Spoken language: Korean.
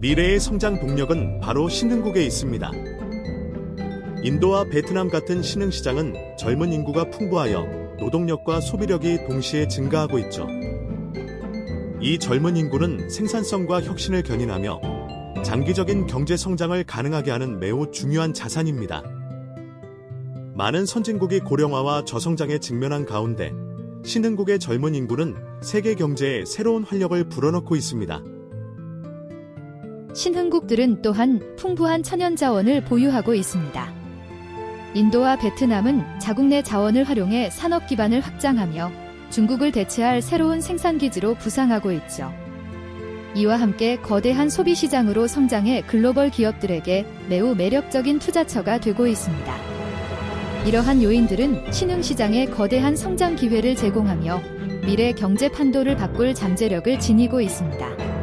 미래의 성장 동력은 바로 신흥국에 있습니다. 인도와 베트남 같은 신흥시장은 젊은 인구가 풍부하여 노동력과 소비력이 동시에 증가하고 있죠. 이 젊은 인구는 생산성과 혁신을 견인하며 장기적인 경제 성장을 가능하게 하는 매우 중요한 자산입니다. 많은 선진국이 고령화와 저성장에 직면한 가운데 신흥국의 젊은 인구는 세계 경제에 새로운 활력을 불어넣고 있습니다. 신흥국들은 또한 풍부한 천연 자원을 보유하고 있습니다. 인도와 베트남은 자국 내 자원을 활용해 산업 기반을 확장하며 중국을 대체할 새로운 생산 기지로 부상하고 있죠. 이와 함께 거대한 소비 시장으로 성장해 글로벌 기업들에게 매우 매력적인 투자처가 되고 있습니다. 이러한 요인들은 신흥 시장에 거대한 성장 기회를 제공하며 미래 경제 판도를 바꿀 잠재력을 지니고 있습니다.